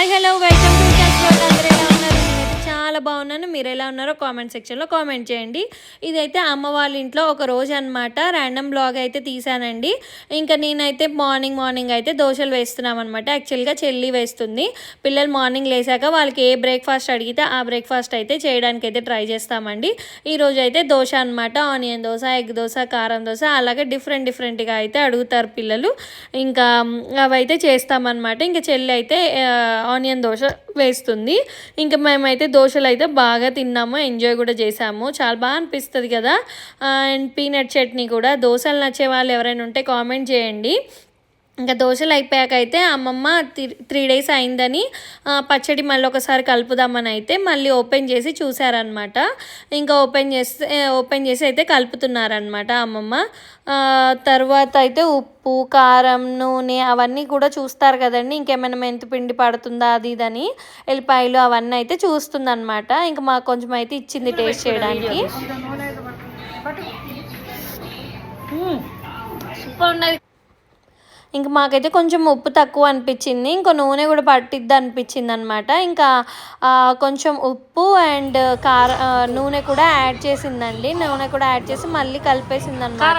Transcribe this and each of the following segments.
Hi hello welcome చాలా బాగున్నాను మీరు ఎలా ఉన్నారో కామెంట్ సెక్షన్లో కామెంట్ చేయండి. ఇదైతే అమ్మ వాళ్ళ ఇంట్లో ఒక రోజు అనమాట ర్యాండమ్ బ్లాగ్ అయితే తీసానండి ఇంకా నేనైతే మార్నింగ్ మార్నింగ్ అయితే దోశలు వేస్తున్నాం అనమాట యాక్చువల్గా చెల్లి వేస్తుంది. పిల్లలు మార్నింగ్ లేసాక వాళ్ళకి ఏ బ్రేక్ఫాస్ట్ అడిగితే ఆ బ్రేక్ఫాస్ట్ అయితే చేయడానికి అయితే ట్రై చేస్తామండి. ఈ అయితే దోశ అనమాట ఆనియన్ దోశ ఎగ్ దోశ కారం దోశ అలాగే డిఫరెంట్ డిఫరెంట్గా అయితే అడుగుతారు పిల్లలు. ఇంకా అవైతే చేస్తామన్నమాట. ఇంకా చెల్లి అయితే ఆనియన్ దోశ వేస్తుంది. ఇంకా మేమైతే దోశలు అయితే బాగా తిన్నాము ఎంజాయ్ కూడా చేసాము చాలా బాగా అనిపిస్తుంది కదా. అండ్ పీనట్ చట్నీ కూడా. దోశలు నచ్చే వాళ్ళు ఎవరైనా ఉంటే కామెంట్ చేయండి. ఇంకా దోశలు అయిపోయాక అయితే అమ్మమ్మ త్రీ డేస్ అయిందని పచ్చడి మళ్ళీ ఒకసారి కలుపుదామని అయితే మళ్ళీ ఓపెన్ చేసి చూసారనమాట ఇంకా ఓపెన్ చేస్తే ఓపెన్ చేసి అయితే కలుపుతున్నారనమాట అమ్మమ్మ. తర్వాత అయితే ఉప్పు కారం నూనె అవన్నీ కూడా చూస్తారు కదండి. ఇంకేమైనా మెంతిపిండి పడుతుందా అది ఇదని ఎల్లిపాయలు అవన్నీ అయితే చూస్తుందన్నమాట. ఇంకా మాకు కొంచెం అయితే ఇచ్చింది టేస్ట్ చేయడానికి. సూపర్ ఉన్నది. ఇంకా మాకైతే కొంచెం ఉప్పు తక్కువ అనిపించింది. ఇంకా నూనె కూడా పట్టిద్ది అనిపించింది అనమాట ఇంకా కొంచెం ఉప్పు అండ్ కార నూనె కూడా యాడ్ చేసిందండి. నూనె కూడా యాడ్ చేసి మళ్ళీ కలిపేసింది అనమాట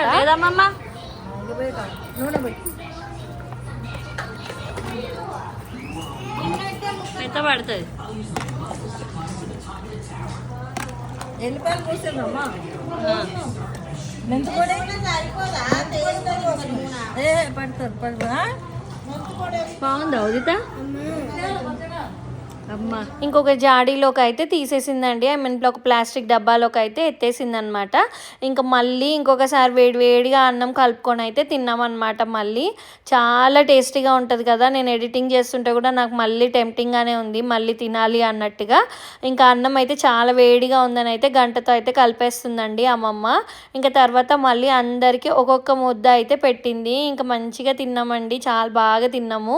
ఎంత పడుతుంది? ఎల్లిపాయలు పోసేదమ్మా మెంతుపొడి ఏ పడతారు పడతా బాగుందా ఉదిత? ఇంకొక జాడీలోకి అయితే తీసేసిందండి. ఐ మీన్ ఒక ప్లాస్టిక్ డబ్బాలోకి అయితే ఎత్తేసింది అనమాట ఇంకా మళ్ళీ ఇంకొకసారి వేడి వేడిగా అన్నం కలుపుకొని అయితే తిన్నామన్నమాట మళ్ళీ. చాలా టేస్టీగా ఉంటుంది కదా. నేను ఎడిటింగ్ చేస్తుంటే కూడా నాకు మళ్ళీ టెంప్టింగ్గానే ఉంది. మళ్ళీ తినాలి అన్నట్టుగా. ఇంకా అన్నం అయితే చాలా వేడిగా ఉందని అయితే గంటతో అయితే కలిపేస్తుందండి అమ్మమ్మ. ఇంకా తర్వాత మళ్ళీ అందరికీ ఒక్కొక్క ముద్ద అయితే పెట్టింది. ఇంకా మంచిగా తిన్నామండి. చాలా బాగా తిన్నాము.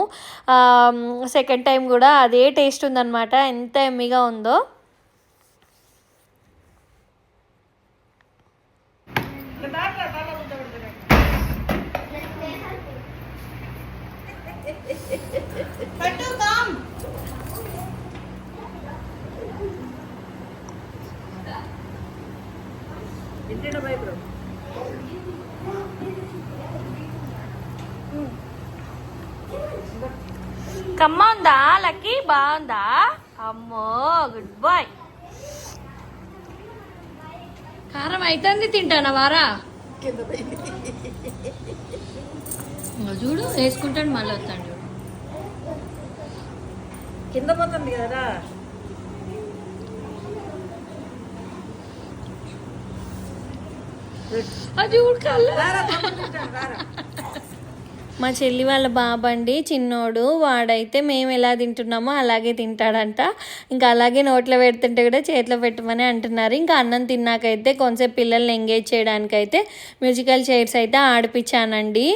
సెకండ్ టైం కూడా అదే టేస్ట్ ఉందన్నమాట. ఎంత ఎమ్మిగా ఉందో. కమ్మ ఉందా లక్కీ? బాగుందా? గుడ్ బాయ్ కారం అవుతుంది తింటానా వారా? చూడు వేసుకుంటాడు మళ్ళీ వస్తాడు చూడు. కింద పోతుంది కదరా అది ఉడకాల మా చెల్లి వాళ్ళ బాబండి చిన్నోడు వాడైతే మేము ఎలా తింటున్నామో అలాగే తింటాడంట. ఇంకా అలాగే నోట్లో పెడుతుంటే కూడా చేతిలో పెట్టమని అంటున్నారు. ఇంకా అన్నం తిన్నాకైతే కొంచెం పిల్లల్ని ఎంగేజ్ చేయడానికైతే మ్యూజికల్ చైర్స్ అయితే ఆడిపించానండి.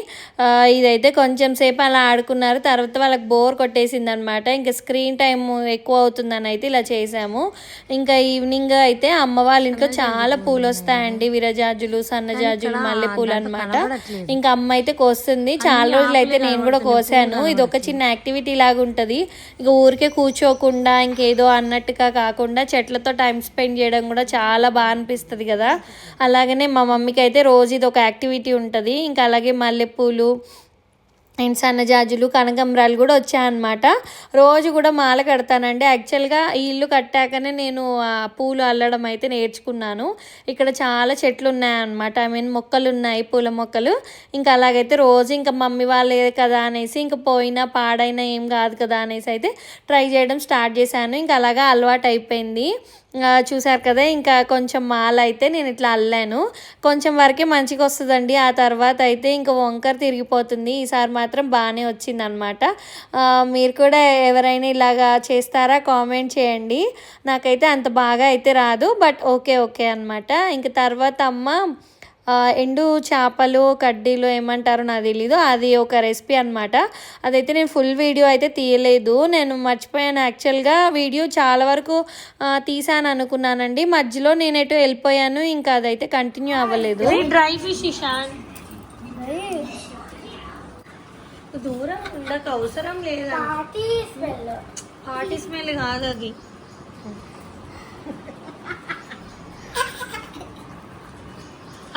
ఇదైతే కొంచెం సేపు అలా ఆడుకున్నారు. తర్వాత వాళ్ళకి బోర్ కొట్టేసింది అనమాట ఇంకా స్క్రీన్ టైం ఎక్కువ అవుతుందని అయితే ఇలా చేసాము ఇంకా ఈవినింగ్ అయితే అమ్మ వాళ్ళ ఇంట్లో చాలా పూలు వస్తాయండి. విరజాజులు సన్నజాజులు మల్లె పూలు అనమాట ఇంకా అమ్మ అయితే కోస్తుంది. చాలా రోజులు అయితే నేను కూడా కోసాను. ఇది ఒక చిన్న యాక్టివిటీ లాగా ఉంటుంది. ఇక ఊరికే కూర్చోకుండా ఇంకేదో అన్నట్టుగా కాకుండా చెట్లతో టైం స్పెండ్ చేయడం కూడా చాలా బాగా అనిపిస్తుంది కదా. అలాగనే మా మమ్మీకి అయితే రోజు ఇది ఒక యాక్టివిటీ ఉంటుంది. ఇంకా అలాగే మల్లెపూలు అండ్ సన్నజాజులు కనకంబరాలు కూడా వచ్చాయన్నమాట. రోజు కూడా మాల కడతానండి. యాక్చువల్గా ఈ ఇల్లు కట్టాకనే నేను పూలు అల్లడం అయితే నేర్చుకున్నాను. ఇక్కడ చాలా చెట్లు ఉన్నాయన్నమాట ఐ మీన్ మొక్కలు ఉన్నాయి పూల మొక్కలు. ఇంకా అలాగైతే రోజు ఇంకా మమ్మీ వాళ్ళే కదా అనేసి ఇంకా పోయినా పాడైనా ఏం కాదు కదా అనేసి అయితే ట్రై చేయడం స్టార్ట్ చేశాను. ఇంకా అలాగా అలవాటు అయిపోయింది చూసారు కదా ఇంకా కొంచెం మాల అయితే నేను ఇట్లా అల్లాను. కొంచెం వరకే మంచిగా వస్తుందండి. ఆ తర్వాత అయితే ఇంకా వంకర తిరిగిపోతుంది. ఈసారి మాత్రం బాగానే వచ్చింది అనమాట మీరు కూడా ఎవరైనా ఇలాగా చేస్తారా కామెంట్ చేయండి. నాకైతే అంత బాగా అయితే రాదు బట్ ఓకే ఓకే అనమాట ఇంకా తర్వాత అమ్మ ఎండు చేపలు కడ్డీలు ఏమంటారో నాకు తెలీదు. అది ఒక రెసిపీ అనమాట అదైతే నేను ఫుల్ వీడియో అయితే తీయలేదు. నేను మర్చిపోయాను. యాక్చువల్గా వీడియో చాలా వరకు తీసాను అనుకున్నానండి. మధ్యలో నేను ఎటు వెళ్ళిపోయాను. ఇంకా అదైతే కంటిన్యూ అవ్వలేదు. డ్రై ఫిష్ ఇషాన్. దూరం ఉండక అవసరం లేదా. హాట్ స్మెల్ కాదు అది.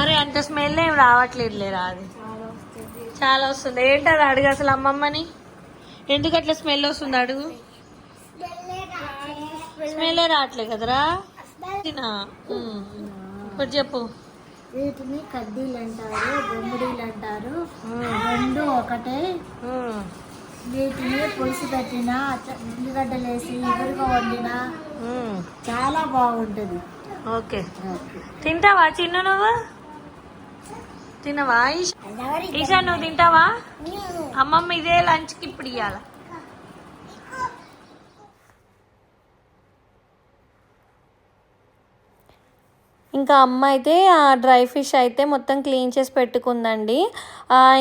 అరే అంత స్మెల్ ఏం రావట్లేదు లేరా అది? చాలా వస్తుంది. ఏంటది అడుగు అసలు అమ్మమ్మని? ఎందుకు అట్లా స్మెల్ వస్తుంది అడుగు? స్మెల్ రావట్లేదు కదరా. ఇప్పుడు చెప్పు. వీటిని కడ్డీలు అంటారు బొమ్మిడీలు అంటారు. రెండు ఒకటే. వీటిని పులుసు పెట్టిన ఉల్లిగడ్డలు వేసి ఎదురుగా వండిన. చాలా బాగుంటుంది. ఓకే. తింటావా చిన్న నువ్వు? తినవా ఈశా నువ్వు తింటావా? అమ్మమ్మ ఇదే లంచ్కి ఇప్పుడు ఇవ్వాల ఇంకా అమ్మ అయితే ఆ డ్రై ఫిష్ అయితే మొత్తం క్లీన్ చేసి పెట్టుకుందండి.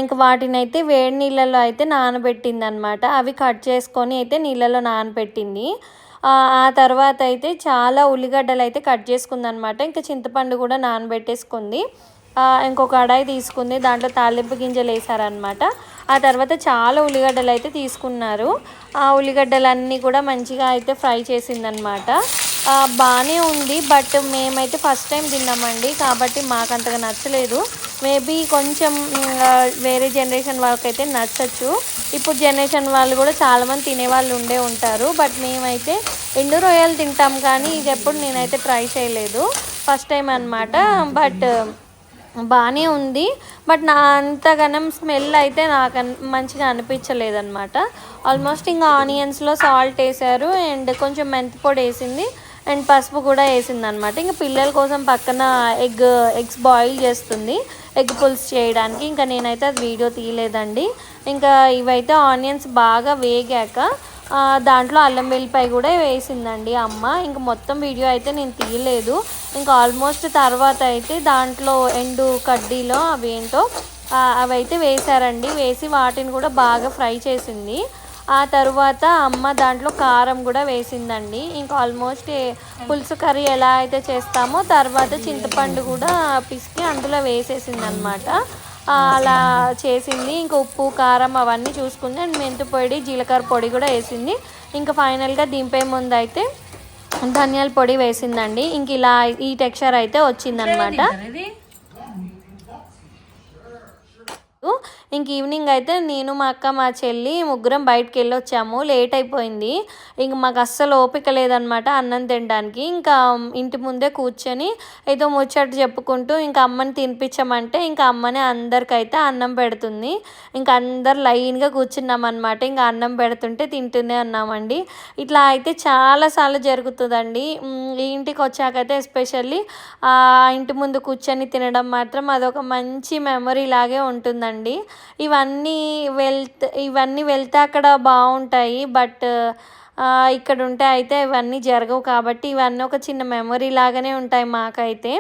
ఇంకా వాటిని అయితే వేడి నీళ్ళలో అయితే నానబెట్టింది అనమాట అవి కట్ చేసుకొని అయితే నీళ్ళలో నానబెట్టింది. ఆ ఆ తర్వాత అయితే చాలా ఉల్లిగడ్డలు అయితే కట్ చేసుకుంది అనమాట ఇంకా చింతపండు కూడా నానబెట్టేసుకుంది. ఇంకొక కడాయి తీసుకుంది. దాంట్లో తాలింపు గింజలు వేసారనమాట ఆ తర్వాత చాలా ఉల్లిగడ్డలు అయితే తీసుకున్నారు. ఆ ఉల్లిగడ్డలన్నీ కూడా మంచిగా అయితే ఫ్రై చేసిందనమాట బాగానే ఉంది బట్ మేమైతే ఫస్ట్ టైం తిన్నామండి. కాబట్టి మాకు అంతగా నచ్చలేదు. మేబీ కొంచెం వేరే జనరేషన్ వాళ్ళకైతే నచ్చచ్చు. ఇప్పుడు జనరేషన్ వాళ్ళు కూడా చాలామంది తినేవాళ్ళు ఉండే ఉంటారు. బట్ మేమైతే ఎండు రొయ్యలు తింటాం కానీ ఇది ఎప్పుడు నేనైతే ట్రై చేయలేదు. ఫస్ట్ టైం అనమాట బట్ బాగానే ఉంది బట్ నా అంతగానం స్మెల్ అయితే నాకు మంచిగా అనిపించలేదన్నమాట. ఆల్మోస్ట్ ఇంకా ఆనియన్స్లో సాల్ట్ వేసారు అండ్ కొంచెం మెంతి పొడి వేసింది అండ్ పసుపు కూడా వేసింది అనమాట ఇంకా పిల్లల కోసం పక్కన ఎగ్ ఎగ్స్ బాయిల్ చేస్తుంది ఎగ్ పులుసు చేయడానికి. ఇంకా నేనైతే అది వీడియో తీయలేదండి. ఇంకా ఇవైతే ఆనియన్స్ బాగా వేగాక దాంట్లో అల్లం వెల్లిపాయ కూడా వేసిందండి అమ్మ. ఇంక మొత్తం వీడియో అయితే నేను తీయలేదు. ఇంకా ఆల్మోస్ట్ తర్వాత అయితే దాంట్లో ఎండు కడ్డీలో అవి ఏంటో అవైతే వేశారండి. వేసి వాటిని కూడా బాగా ఫ్రై చేసింది. ఆ తర్వాత అమ్మ దాంట్లో కారం కూడా వేసిందండి. ఇంకా ఆల్మోస్ట్ పులుసు కర్రీ ఎలా అయితే చేస్తామో తర్వాత చింతపండు కూడా పిసికి అందులో వేసేసింది అనమాట అలా చేసింది. ఇంకా ఉప్పు కారం అవన్నీ చూసుకుంది. అండ్ మెంతు పొడి జీలకర్ర పొడి కూడా వేసింది. ఇంకా ఫైనల్గా దింపే ముందు అయితే ధనియాల పొడి వేసిందండి. ఇంక ఇలా ఈ టెక్స్చర్ అయితే వచ్చిందనమాట ఇంక ఈవినింగ్ అయితే నేను మా అక్క మా చెల్లి ముగ్గురం బయటకు వెళ్ళొచ్చాము. లేట్ అయిపోయింది. ఇంక మాకు అస్సలు ఓపిక లేదనమాట అన్నం తినడానికి. ఇంకా ఇంటి ముందే కూర్చొని ఏదో ముచ్చట చెప్పుకుంటూ ఇంకా అమ్మని తినిపించమంటే ఇంకా అమ్మనే అందరికైతే అన్నం పెడుతుంది. ఇంకా అందరు లైన్గా కూర్చున్నాం అనమాట ఇంకా అన్నం పెడుతుంటే తింటూనే ఉన్నామండి. ఇట్లా అయితే చాలాసార్లు జరుగుతుందండి. ఈ ఇంటికి వచ్చాకైతే ఎస్పెషల్లీ ఆ ఇంటి ముందు కూర్చొని తినడం మాత్రం అదొక మంచి మెమరీ లాగే ఉంటుందండి. ఇవన్నీ వెళ్తే ఇవన్నీ వెళ్తే అక్కడ బాగుంటాయి బట్ ఇక్కడ ఉంటే అయితే ఇవన్నీ జరగవు కాబట్టి ఇవన్నీ ఒక చిన్న మెమరీ లాగానే ఉంటాయి మాకైతే.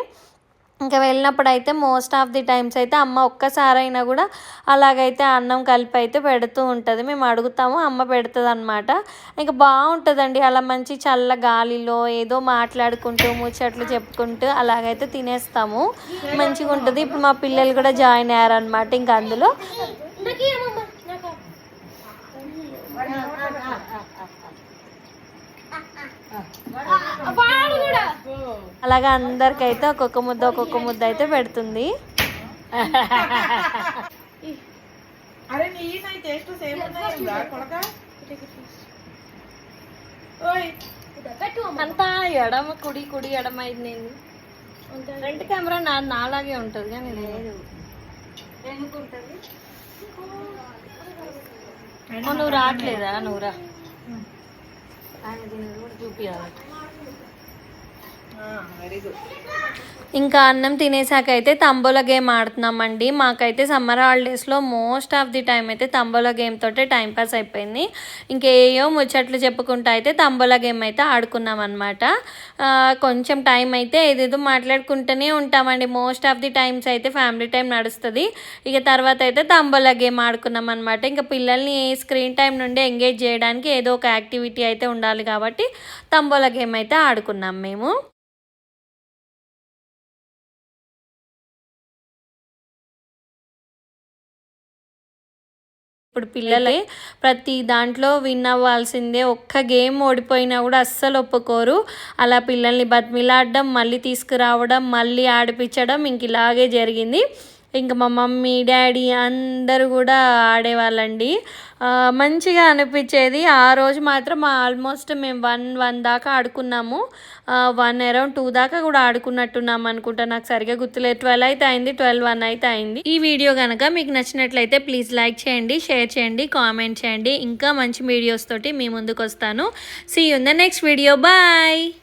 ఇంకా వెళ్ళినప్పుడు అయితే మోస్ట్ ఆఫ్ ది టైమ్స్ అయితే అమ్మ ఒక్కసారైనా కూడా అలాగైతే అన్నం కలిపి అయితే పెడుతూ ఉంటుంది మేము అడుగుతాము అమ్మ పెడుతుంది అనమాట ఇంకా బాగుంటుందండి అలా మంచి చల్ల గాలిలో ఏదో మాట్లాడుకుంటూ ముచ్చట్లు చెప్పుకుంటూ అలాగైతే తినేస్తాము మంచిగా ఉంటుంది ఇప్పుడు మా పిల్లలు కూడా జాయిన్ అయ్యారనమాట ఇంకా అందులో అలాగా అందరికైతే ఒక్కొక్క ముద్ద ఒక్కొక్క ముద్ద అయితే పెడుతుంది. అరే నీ నా టేస్ట్ సేమ్ ఉన్నాయంగా కొడక. ఓయ్. అంతా ఎడమ కుడి కుడి ఎడమ అయింది నేను. ఫ్రంట్ కెమెరా నా నాలాగే ఉంటుంది కానీ లేదు. ఓ, నువ్వు రావట్లేదా? నువ్వు రా. ఆయన కూడా చూపించాలి ఇంకా అన్నం తినేసాక అయితే తంబోలా గేమ్ ఆడుతున్నామండి. మాకైతే సమ్మర్ హాలిడేస్లో మోస్ట్ ఆఫ్ ది టైం అయితే తంబోలా గేమ్ తోటే టైం పాస్ అయిపోయింది. ఇంకేయో ముచ్చట్లు చెప్పుకుంటా అయితే తంబోలా గేమ్ అయితే ఆడుకున్నాం అనమాట కొంచెం టైం అయితే ఏదేదో మాట్లాడుకుంటూనే ఉంటామండి. మోస్ట్ ఆఫ్ ది టైమ్స్ అయితే ఫ్యామిలీ టైం నడుస్తుంది. ఇక తర్వాత అయితే తంబోలా గేమ్ ఆడుకున్నాం అనమాట ఇంకా పిల్లల్ని స్క్రీన్ టైం నుండి ఎంగేజ్ చేయడానికి ఏదో ఒక యాక్టివిటీ అయితే ఉండాలి కాబట్టి తంబోలా గేమ్ అయితే ఆడుకున్నాం మేము. ఇప్పుడు పిల్లలే ప్రతి దాంట్లో విన్ అవ్వాల్సిందే ఒక్క గేమ్ ఓడిపోయినా కూడా అస్సలు ఒప్పుకోరు. అలా పిల్లల్ని బతిమిలాడడం మళ్ళీ తీసుకురావడం మళ్ళీ ఆడిపించడం ఇంక ఇలాగే జరిగింది. ఇంకా మా మమ్మీ డాడీ అందరూ కూడా ఆడేవాళ్ళండి. మంచిగా అనిపించేది. ఆ రోజు మాత్రం ఆల్మోస్ట్ మేము వన్ వన్ దాకా ఆడుకున్నాము. వన్ అరౌండ్ టూ దాకా కూడా ఆడుకున్నట్టున్నాం అనుకుంటా. నాకు సరిగా గుర్తులేదు. ట్వెల్వ్ అయితే అయింది ట్వెల్వ్ వన్ అయితే అయింది. ఈ వీడియో కనుక మీకు నచ్చినట్లయితే ప్లీజ్ లైక్ చేయండి షేర్ చేయండి కామెంట్ చేయండి. ఇంకా మంచి వీడియోస్ తోటి మీ ముందుకు వస్తాను see you in the next video bye